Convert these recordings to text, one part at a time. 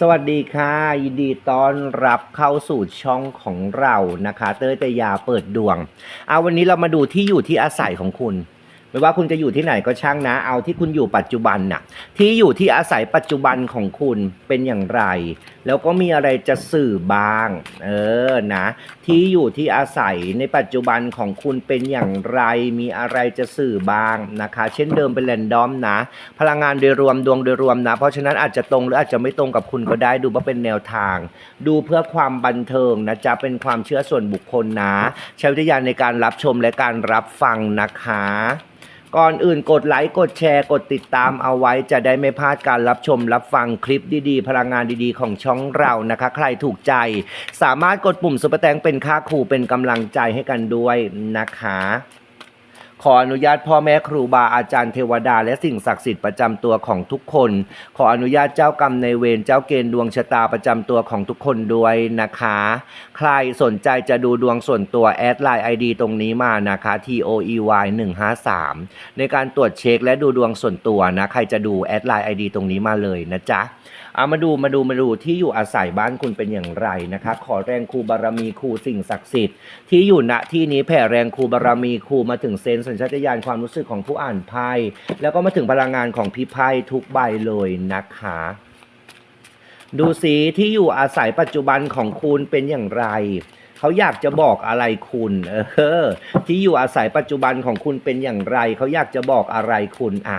สวัสดีค่ะ ยินดีต้อนรับเข้าสู่ช่องของเรานะคะ เต้ยตยาเปิดดวงเอาวันนี้เรามาดูที่อยู่ที่อาศัยของคุณ ไม่ว่าคุณจะอยู่ที่ไหนก็ช่างนะ เอาที่คุณอยู่ปัจจุบันน่ะ ที่อยู่ที่อาศัยปัจจุบันของคุณเป็นอย่างไร แล้วก็มีอะไรจะสื่อบ้าง เออ นะ ที่อยู่ที่อาศัยในปัจจุบันของคุณเป็นอย่างไร มีอะไรจะสื่อบ้างนะคะ เช่นเดิมเป็นแรนดอมนะ พลังงานโดยรวมดวงโดยรวมนะ เพราะฉะนั้นอาจจะตรงหรืออาจจะไม่ตรงกับคุณก็ได้ ดูว่าเป็นแนวทาง ดูเพื่อความบันเทิงนะจ๊ะ เป็นความเชื่อส่วนบุคคลนะ ใช้วิทยาในการรับชมและการรับฟังนะคะ ก่อนอื่นกดไลค์กดแชร์กดติดตามเอาไว้จะได้ไม่พลาดการรับชมรับฟังคลิปดีๆ พลังงานดีๆ ของช่องเรานะคะ ใครถูกใจ สามารถกดปุ่มซุปเปอร์แตงเป็นค่าครูเป็นกำลังใจให้กันด้วยนะคะ ขออนุญาตพ่อแม่ครูบาอาจารย์เทวดา และสิ่งศักดิ์สิทธิ์ประจำตัวของทุกคน ขออนุญาตเจ้ากรรมในเวรเจ้าเกณฑ์ดวงชะตาประจำตัวของทุกคนด้วยนะคะ ใครสนใจจะดูดวงส่วนตัวแอดไลน์ ID ตรงนี้มานะคะ T O E Y 153ในการตรวจเช็คและดูดวงส่วนตัวนะ ใครจะดูแอดไลน์ ID ตรงนี้มาเลยนะจ๊ะ เอามาดูมาดูมาดูที่อยู่อาศัยบ้านคุณเป็นอย่างไรนะคะ ขอแรงครูบารมีครูสิ่งศักดิ์สิทธิ์ที่อยู่ณที่นี้แผ่แรงครูบารมีครูมาถึงเซนส์สัญชาตญาณความรู้สึกของผู้อ่านไพ่แล้วก็มาถึงพลังงานของพี่ไพ่ทุกใบเลยนะคะดูสีที่อยู่อาศัยปัจจุบันของคุณเป็นอย่างไร เขาอยากจะบอกอะไรคุณเออที่อยู่อาศัยปัจจุบันของคุณเป็นอย่างไร เขาอยากจะบอกอะไรคุณอะ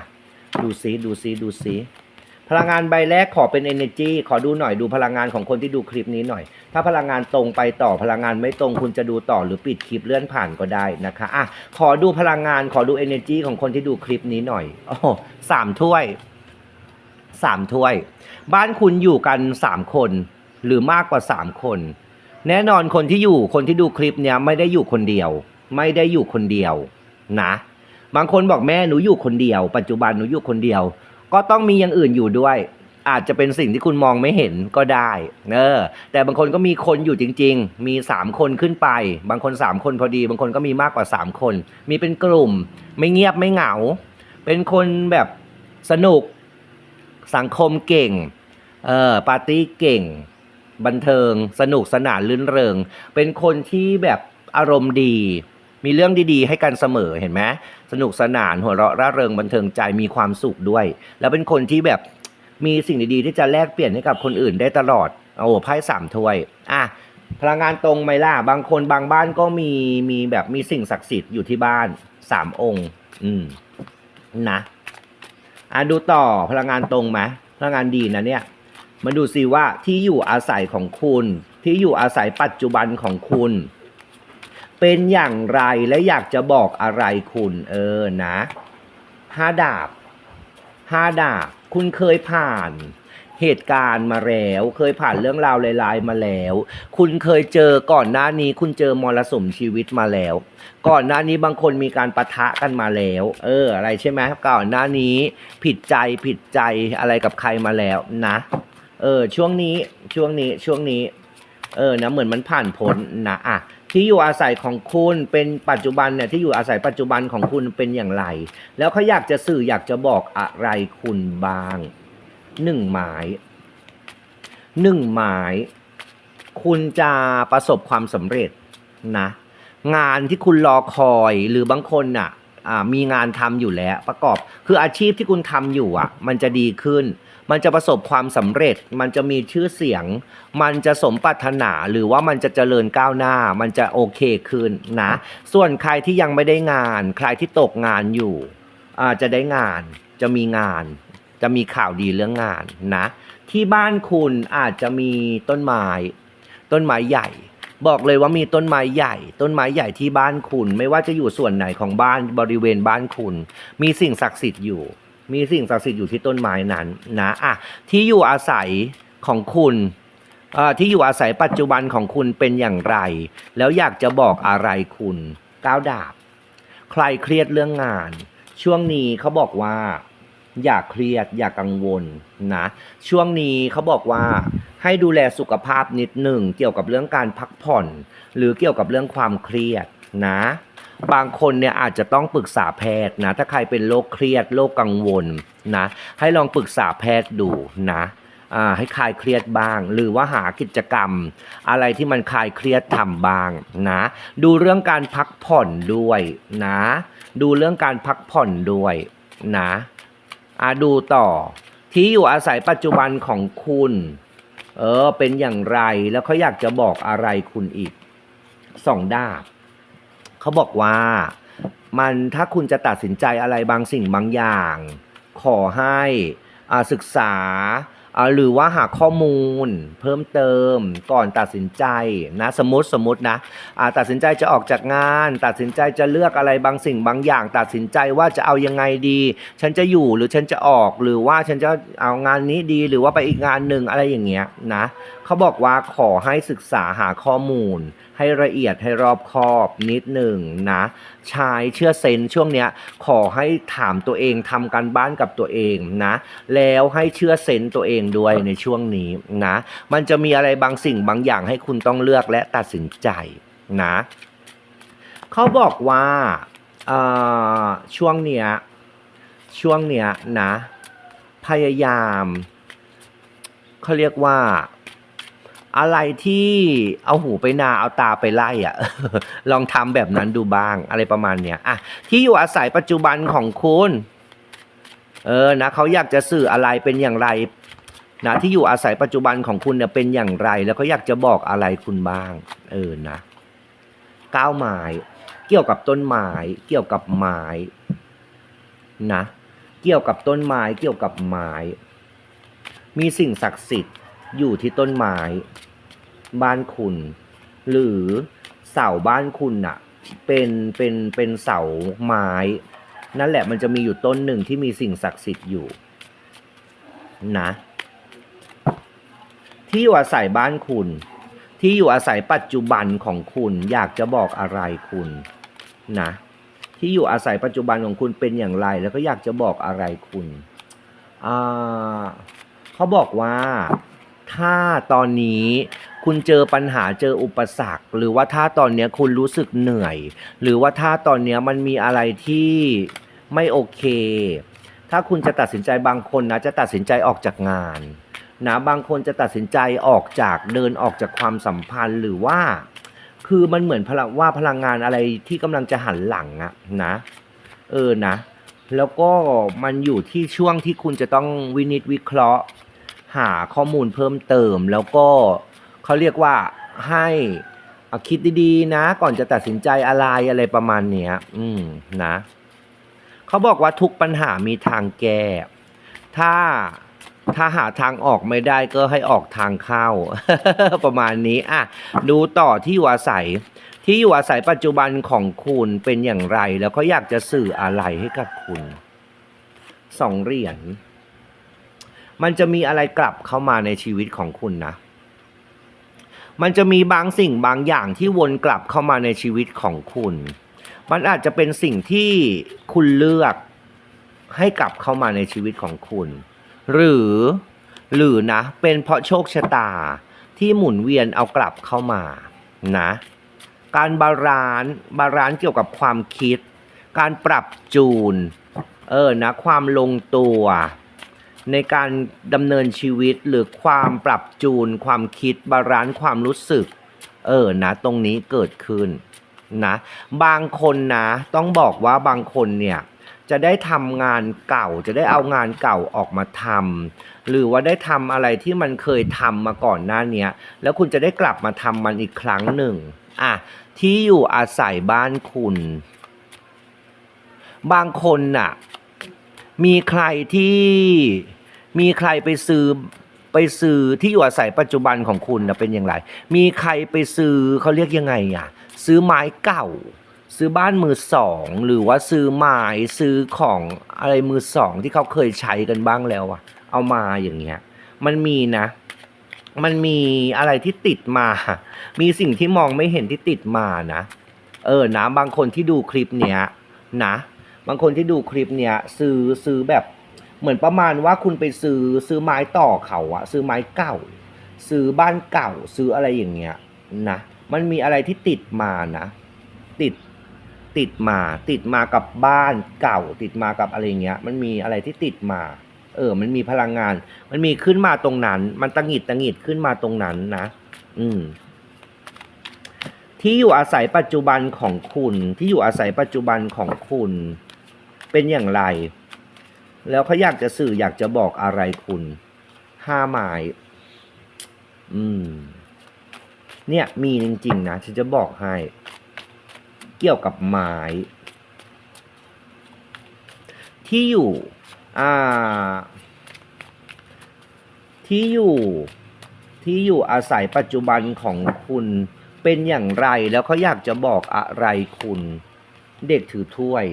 ดูซิดูซิดูซิ พลังงานใบแรกขอเป็น energy ขอดูหน่อยดูพลังงานของคนที่ดูคลิปนี้หน่อย ถ้าพลังงานตรงไปต่อพลังงานไม่ตรงคุณจะดูต่อหรือปิดคลิปเลื่อนผ่านก็ได้นะคะอะขอดูพลังงานขอดู energy ของคนที่ดูคลิปนี้หน่อยโอ้สามถ้วยสามถ้วย บ้านคุณอยู่กันสามคน หรือมากกว่าสามคน แน่นอนคนที่อยู่คนที่ดูคลิปเนี้ยไม่ได้อยู่คนเดียว ไม่ได้อยู่คนเดียวนะ บางคนบอกแม่หนูอยู่คนเดียว ปัจจุบันหนูอยู่คนเดียว ก็ต้องมีอย่างอื่นอยู่ด้วย อาจจะเป็นสิ่งที่คุณมองไม่เห็นก็ได้เออแต่บางคนก็มีคนอยู่จริง ๆ มีสามคนขึ้นไป บางคนสามคนพอดี บางคนก็มีมากกว่าสามคน มีเป็นกลุ่ม ไม่เงียบไม่เหงา เป็นคนแบบสนุกสังคมเก่งเออปาร์ตี้เก่ง บันเทิง สนุกสนานลื่นเริง เป็นคนที่แบบอารมณ์ดี มีเรื่องดีๆ ให้กันเสมอเห็นไหมสนุกสนานหัวเราะร่าเริงบันเทิงใจมีความสุขด้วย แล้วเป็นคนที่แบบมีสิ่งดีๆ ที่จะแลกเปลี่ยนให้กับคนอื่นได้ตลอดโอ้ไพ่สามถ้วยอะพลังงานตรงไหมล่ะบางคนบางบ้านก็มีมีแบบมีสิ่งศักดิ์สิทธิ์อยู่ที่บ้านสามองค์ อืมนะอะดูต่อพลังงานตรงไหมพลังงานดีนะเนี่ยมาดูซิว่าที่อยู่อาศัยของคุณ ที่อยู่อาศัยปัจจุบันของคุณ เป็นอย่างไรและอยากจะบอกอะไรคุณเออนะห้าดาบห้าดาบ คุณเคยผ่านเหตุการณ์มาแล้ว เคยผ่านเรื่องราวลายๆมาแล้ว คุณเคยเจอก่อนหน้านี้ คุณเจอมรสุมชีวิตมาแล้ว ก่อนหน้านี้บางคนมีการปะทะกันมาแล้ว เออ อะไรใช่ไหมก่อนหน้านี้ ผิดใจผิดใจอะไรกับใครมาแล้วนะ เออ ช่วงนี้ช่วงนี้ช่วงนี้ เออนะเหมือนมันผ่านพ้นนะอะ ที่อยู่อาศัยของคุณเป็นปัจจุบันเนี่ยที่อยู่อาศัยปัจจุบันของคุณเป็นอย่างไร แล้วเขาอยากจะสื่ออยากจะบอกอะไรคุณบ้างหนึ่งหมายหนึ่งหมาย คุณจะประสบความสำเร็จนะ งานที่คุณรอคอยหรือบางคนน่ะอ่า มีงานทำอยู่แล้ว ประกอบคืออาชีพที่คุณทำอยู่อะ มันจะดีขึ้น มันจะประสบความสำเร็จ มันจะมีชื่อเสียง มันจะสมปรารถนาหรือว่ามันจะเจริญก้าวหน้า มันจะโอเคขึ้นนะ ส่วนใครที่ยังไม่ได้งาน ใครที่ตกงานอยู่อาจะได้งานจะมีงาน จะมีข่าวดีเรื่องงานนะ ที่บ้านคุณอาจจะมีต้นไม้ต้นไม้ใหญ่ บอกเลยว่ามีต้นไม้ใหญ่ ต้นไม้ใหญ่ที่บ้านคุณ ไม่ว่าจะอยู่ส่วนไหนของบ้านบริเวณบ้านคุณ มีสิ่งศักดิ์สิทธิ์อยู่ มีสิ่งศักดิ์สิทธิ์อยู่ที่ต้นไม้นั้นนะอะที่อยู่อาศัยของคุณที่อยู่อาศัยปัจจุบันของคุณเป็นอย่างไร แล้วอยากจะบอกอะไรคุณก้าวดาบ ใครเครียดเรื่องงาน ช่วงนี้เขาบอกว่า อย่าเครียด อย่ากังวลนะ ช่วงนี้เขาบอกว่าให้ดูแลสุขภาพนิดหนึ่งเกี่ยวกับเรื่องการพักผ่อน หรือเกี่ยวกับเรื่องความเครียดนะ บางคนเนี่ยอาจจะต้องปรึกษาแพทย์นะ ถ้าใครเป็นโรคเครียดโรคกังวลนะ ให้ลองปรึกษาแพทย์ดูนะให้คลายเครียดบ้าง หรือว่าหากิจกรรม อะไรที่มันคลายเครียดทำบ้างนะ ดูเรื่องการพักผ่อนด้วยนะ ดูเรื่องการพักผ่อนด้วยนะ อ่าดูต่อ ที่อยู่อาศัยปัจจุบันของคุณ เออ เป็นอย่างไรแล้วเขาอยากจะบอกอะไรคุณอีกสองดาบเขาบอกว่า มันถ้าคุณจะตัดสินใจอะไรบางสิ่งบางอย่าง ขอให้อ่าศึกษา หรือว่าหาข้อมูลเพิ่มเติมก่อนตัดสินใจนะสมมติสมมตินะอ่าตัดสินใจจะออกจากงาน ตัดสินใจจะเลือกอะไรบางสิ่งบางอย่าง ตัดสินใจว่าจะเอายังไงดี ฉันจะอยู่หรือฉันจะออกหรือว่าฉันจะเอางานนี้ดีหรือว่าไปอีกงานหนึ่งอะไรอย่างเงี้ยนะเขาบอกว่าขอให้ศึกษาหาข้อมูล ให้ละเอียดให้รอบคอบนิดหนึ่งนะชายเชื่อเซนส์ช่วงเนี้ยขอให้ถามตัวเองทำการบ้านกับตัวเองนะ แล้วให้เชื่อเซนส์ตัวเองด้วยในช่วงนี้นะ มันจะมีอะไรบางสิ่งบางอย่างให้คุณต้องเลือกและตัดสินใจนะเขาบอกว่าเอ่อช่วงเนี้ยช่วงเนี้ยนะ พยายามเขาเรียกว่า อะไรที่เอาหูไปนาเอาตาไปไล่อะลองทำแบบนั้นดูบ้างอะไรประมาณเนี้ยอะที่อยู่อาศัยปัจจุบันของคุณ เออนะเขาอยากจะสื่ออะไรเป็นอย่างไรนะที่อยู่อาศัยปัจจุบันของคุณเนี่ยเป็นอย่างไร แล้วเขาอยากจะบอกอะไรคุณบ้าง เออนะก้าวไม้เกี่ยวกับต้นไม้เกี่ยวกับไม้นะ เกี่ยวกับต้นไม้เกี่ยวกับไม้มีสิ่งศักดิ์สิทธิ์ อยู่ที่ต้นไม้บ้านคุณ หรือเสาบ้านคุณน่ะ เป็นเป็นเป็นเสาไม้ นั่นแหละมันจะมีอยู่ต้นหนึ่งที่มีสิ่งศักดิ์สิทธิ์อยู่ นะ ที่อยู่อาศัยบ้านคุณ ที่อยู่อาศัยปัจจุบันของคุณอยากจะบอกอะไรคุณนะที่อยู่อาศัยปัจจุบันของคุณเป็นอย่างไร แล้วก็อยากจะบอกอะไรคุณ อ่าเขาบอกว่า ถ้าตอนนี้คุณเจอปัญหาเจออุปสรรค หรือว่าถ้าตอนนี้คุณรู้สึกเหนื่อย หรือว่าถ้าตอนนี้มันมีอะไรที่ไม่โอเค ถ้าคุณจะตัดสินใจบางคนนะจะตัดสินใจออกจากงานนะบางคนจะตัดสินใจออกจากเดินออกจากความสัมพันธ์หรือว่า คือมันเหมือนพลังว่าพลังงานอะไรที่กำลังจะหันหลังอะนะเออนะ แล้วก็มันอยู่ที่ช่วงที่คุณจะต้องวินิจวิเคราะห์ หาข้อมูลเพิ่มเติม แล้วก็เขาเรียกว่าให้คิดดีๆนะ ก่อนจะตัดสินใจอะไรอะไรประมาณเนี้ย อืมนะเขาบอกว่าทุกปัญหามีทางแก้ถ้าถ้าหาทางออกไม่ได้ก็ให้ออกทางเข้า ประมาณนี้อะดูต่อที่อยู่อาศัย ที่อยู่อาศัยปัจจุบันของคุณเป็นอย่างไร แล้วก็อยากจะสื่ออะไรให้กับคุณสองเหรียญ มันจะมีอะไรกลับเข้ามาในชีวิตของคุณนะ มันจะมีบางสิ่งบางอย่างที่วนกลับเข้ามาในชีวิตของคุณ มันอาจจะเป็นสิ่งที่คุณเลือกให้กลับเข้ามาในชีวิตของคุณ หรือหรือนะ เป็นเพราะโชคชะตาที่หมุนเวียนเอากลับเข้ามานะ การบาลานซ์บาลานซ์เกี่ยวกับความคิด การปรับจูน เออนะ ความลงตัว ในการดำเนินชีวิตหรือความปรับจูนความคิดบาลานซ์ความรู้สึก เออนะ ตรงนี้เกิดขึ้นนะ บางคนนะ ต้องบอกว่าบางคนเนี่ยจะได้ทำงานเก่าจะได้เอางานเก่าออกมาทำหรือว่าได้ทำอะไรที่มันเคยทำมาก่อนหน้านี้แล้วคุณจะได้กลับมาทำมันอีกครั้งหนึ่งอะที่อยู่อาศัยบ้านคุณ บางคนน่ะ มีใครที่ มีใครไปซื้อไปซื้อที่อยู่อาศัยปัจจุบันของคุณนะเป็นอย่างไร มีใครไปซื้อเขาเรียกยังไงอะซื้อไม้เก่า ซื้อบ้านมือสองหรือว่าซื้อไม้ซื้อของอะไรมือสองที่เขาเคยใช้กันบ้างแล้วอะเอามาอย่างเงี้ย มันมีนะ มันมีอะไรที่ติดมา มีสิ่งที่มองไม่เห็นที่ติดมานะ เออนะบางคนที่ดูคลิปเนี้ยนะ บางคนที่ดูคลิปเนี้ยซื้อซื้อแบบ เหมือนประมาณว่าคุณไปซื้อซื้อไม้ต่อเขาอะซื้อไม้เก่า ซื้อบ้านเก่า ซื้ออะไรอย่างเงี้ยนะมันมีอะไรที่ติดมานะ ติดติดมา ติดมากับบ้านเก่า ติดมากับอะไรเงี้ย มันมีอะไรที่ติดมา เออ มันมีพลังงาน มันมีขึ้นมาตรงนั้น มันตังหิดตังหิดขึ้นมาตรงนั้นนะ อืม ที่อยู่อาศัยปัจจุบันของคุณ ที่อยู่อาศัยปัจจุบันของคุณ เป็นอย่างไร แล้วเขาอยากจะสื่ออยากจะบอกอะไรคุณห้าไม้อืม เนี่ย มีจริง ๆ นะฉันจะบอกให้ เกี่ยวกับไม้ที่อยู่ อ่า ที่อยู่ ที่อยู่อาศัยปัจจุบันของคุณเป็นอย่างไร แล้วเขาอยากจะบอกอะไรคุณ เด็กถือถ้วย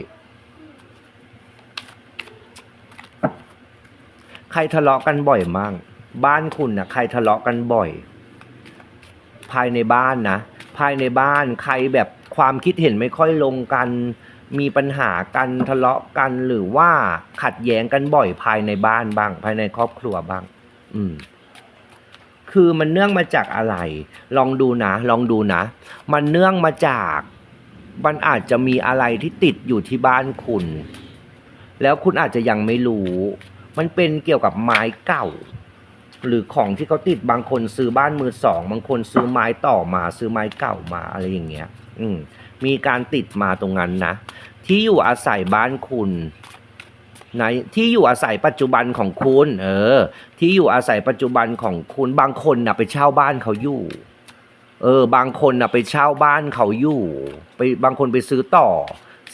ใครทะเลาะกันบ่อยมั่งบ้านคุณนะใครทะเลาะกันบ่อย ภายในบ้านนะ ภายในบ้านใครแบบความคิดเห็นไม่ค่อยลงกัน มีปัญหากันทะเลาะกันหรือว่าขัดแย้งกันบ่อยภายในบ้านบ้าง ภายในครอบครัวบ้าง อืม คือมันเนื่องมาจากอะไร ลองดูนะ ลองดูนะ มันเนื่องมาจากมันอาจจะมีอะไรที่ติดอยู่ที่บ้านคุณ แล้วคุณอาจจะยังไม่รู้ มันเป็นเกี่ยวกับไม้เก่า หรือของที่เขาติดบางคนซื้อบ้านมือสอง บางคนซื้อไม้ต่อมาซื้อไม้เก่ามาอะไรอย่างเงี้ย อืมมีการติดมาตรงนั้นนะ ที่อยู่อาศัยบ้านคุณในที่อยู่อาศัยปัจจุบันของคุณ เออ ที่อยู่อาศัยปัจจุบันของคุณบางคนนะไปเช่าบ้านเขาอยู่ เออ บางคนนะไปเช่าบ้านเขาอยู่ ไปบางคนไปซื้อต่อ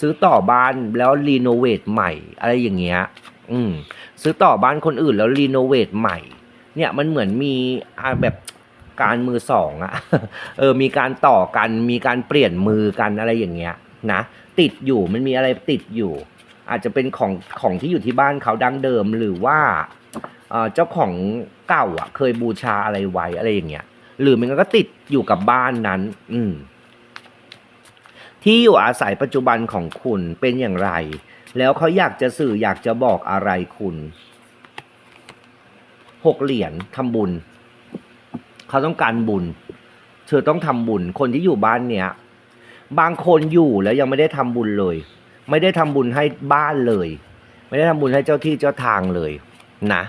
ซื้อต่อบ้านแล้วรีโนเวทใหม่ อะไรอย่างเงี้ย อืมซื้อต่อบ้านคนอื่นแล้วรีโนเวทใหม่ เนี่ยมันเหมือนมีแบบการมือสองอะเออมีการต่อกันมีการเปลี่ยนมือกันอะไรอย่างเงี้ยนะติดอยู่มันมีอะไรติดอยู่ อาจจะเป็นของของที่อยู่ที่บ้านเขาดั้งเดิมหรือว่าเอ่อเจ้าของเก่าอะ เคยบูชาอะไรไว้อะไรอย่างเงี้ยหรือมันก็ติดอยู่กับบ้านนั้น อืมที่อยู่อาศัยปัจจุบันของคุณเป็นอย่างไร แล้วเขาอยากจะสื่ออยากจะบอกอะไรคุณหกเหรียญทำบุญ เขาต้องการบุญ เธอต้องทำบุญ คนที่อยู่บ้านเนี้ย บางคนอยู่แล้วยังไม่ได้ทำบุญเลย ไม่ได้ทำบุญให้บ้านเลย ไม่ได้ทำบุญให้เจ้าที่เจ้าทางเลยนะ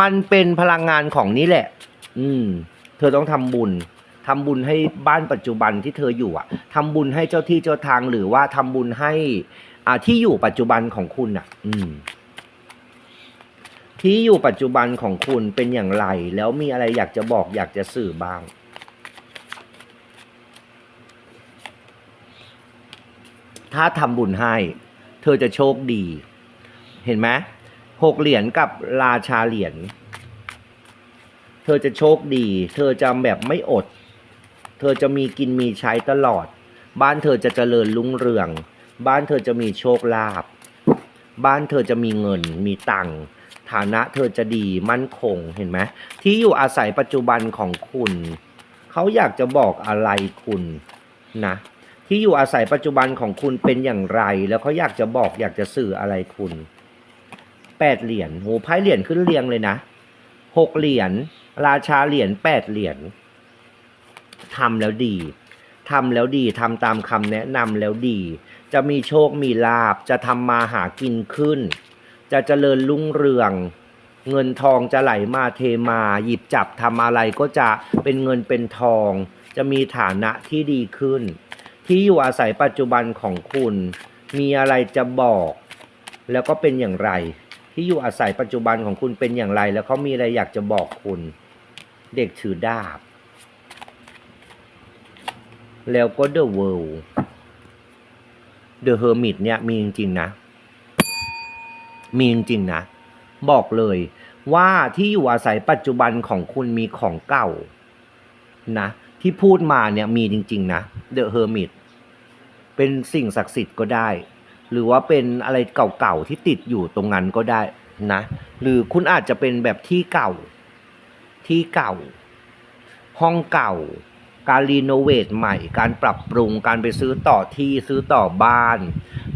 มันเป็นพลังงานของนี่แหละ อืม เธอต้องทำบุญทำบุญให้บ้านปัจจุบันที่เธออยู่อะทำบุญให้เจ้าที่เจ้าทางหรือว่าทำบุญให้ อ่าที่อยู่ปัจจุบันของคุณอะ อืม ที่อยู่ปัจจุบันของคุณเป็นอย่างไร แล้วมีอะไรอยากจะบอก อยากจะสื่อบ้างถ้าทำบุญให้ เธอจะโชคดี เห็นไหมหกเหรียญกับราชาเหรียญเธอจะโชคดี เธอจะแบบไม่อด เธอจะมีกินมีใช้ตลอด บ้านเธอจะเจริญรุ่งเรือง บ้านเธอจะมีโชคลาภบ้านเธอจะมีเงินมีตังค์ฐานะเธอจะดีมั่นคงเห็นไหมที่อยู่อาศัยปัจจุบันของคุณ เขาอยากจะบอกอะไรคุณนะที่อยู่อาศัยปัจจุบันของคุณเป็นอย่างไร แล้วเขาอยากจะบอกอยากจะสื่ออะไรคุณแปดเหรียญโหไพ่เหรียญขึ้นเรียงเลยนะหกเหรียญราชาเหรียญแปดเหรียญทำแล้วดีทำแล้วดีทำตามคำแนะนำแล้วดี จะมีโชคมีลาบ จะทำมาหากินขึ้น จะเจริญรุ่งเรือง เงินทองจะไหลมาเทมา หยิบจับทำอะไรก็จะเป็นเงินเป็นทอง จะมีฐานะที่ดีขึ้น ที่อยู่อาศัยปัจจุบันของคุณ มีอะไรจะบอก แล้วก็เป็นอย่างไร ที่อยู่อาศัยปัจจุบันของคุณเป็นอย่างไร แล้วเขามีอะไรอยากจะบอกคุณ เด็กถือดาบ แล้วก็ The World The Hermit เเดอะเฮอร์มิตเนี่ยมีจริงๆนะ มีจริงๆนะ บอกเลยว่าที่อยู่อาศัยปัจจุบันของคุณมีของเก่านะ ที่พูดมาเนี่ยมีจริง ๆ นะ The Hermit เป็นสิ่งศักดิ์สิทธิ์ก็ได้ หรือว่าเป็นอะไรเก่าๆที่ติดอยู่ตรงนั้นก็ได้นะ หรือคุณอาจจะเป็นแบบที่เก่าที่เก่า ห้องเก่า การรีโนเวทใหม่ การปรับปรุงการไปซื้อต่อที่ซื้อต่อบ้าน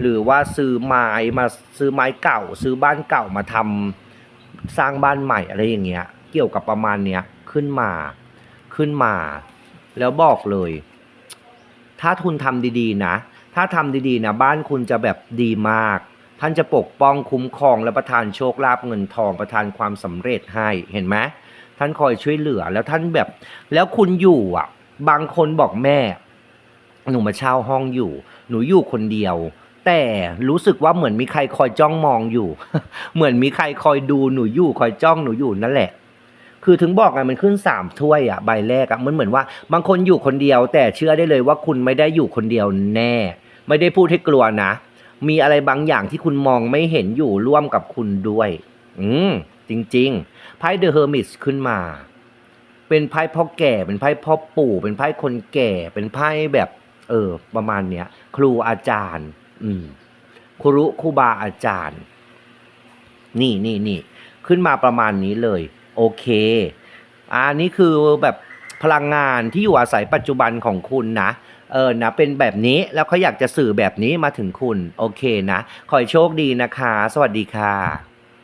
หรือว่าซื้อไม้มาซื้อไม้เก่า ซื้อบ้านเก่ามาทำสร้างบ้านใหม่อะไรอย่างเงี้ยเกี่ยวกับประมาณเนี้ยขึ้นมาขึ้นมา แล้วบอกเลย ถ้าคุณทำดีๆนะ ถ้าทำดีๆนะบ้านคุณจะแบบดีมาก ท่านจะปกป้องคุ้มครองและประทานโชคลาภเงินทองประทานความสำเร็จให้เห็นไหมท่านคอยช่วยเหลือแล้วท่านแบบ แล้วคุณอยู่อะ บางคนบอกแม่ หนูมาเช่าห้องอยู่ หนูอยู่คนเดียว แต่รู้สึกว่าเหมือนมีใครคอยจ้องมองอยู่ เหมือนมีใครคอยดูหนูอยู่คอยจ้องหนูอยู่นั่นแหละ คือถึงบอกไงมันขึ้นสามถ้วยอะใบแรกอะมันเหมือนว่า บางคนอยู่คนเดียว แต่เชื่อได้เลยว่าคุณไม่ได้อยู่คนเดียวแน่ ไม่ได้พูดให้กลัวนะ มีอะไรบางอย่างที่คุณมองไม่เห็นอยู่ร่วมกับคุณด้วย อืมจริงๆไพ่เดอะเฮอร์มิสขึ้นมา เป็นไพ่พ่อแก่ เป็นไพ่พ่อปู่ เป็นไพ่คนแก่ เป็นไพ่แบบ เออ ประมาณเนี้ย ครูอาจารย์ อืมครูครูบาอาจารย์ นี่นี่นี่ขึ้นมาประมาณนี้เลย โอเคอันนี้คือแบบพลังงานที่อยู่อาศัยปัจจุบันของคุณนะเออนะเป็นแบบนี้แล้วเขาอยากจะสื่อแบบนี้มาถึงคุณ โอเคนะ ขอให้โชคดีนะคะ สวัสดีค่ะ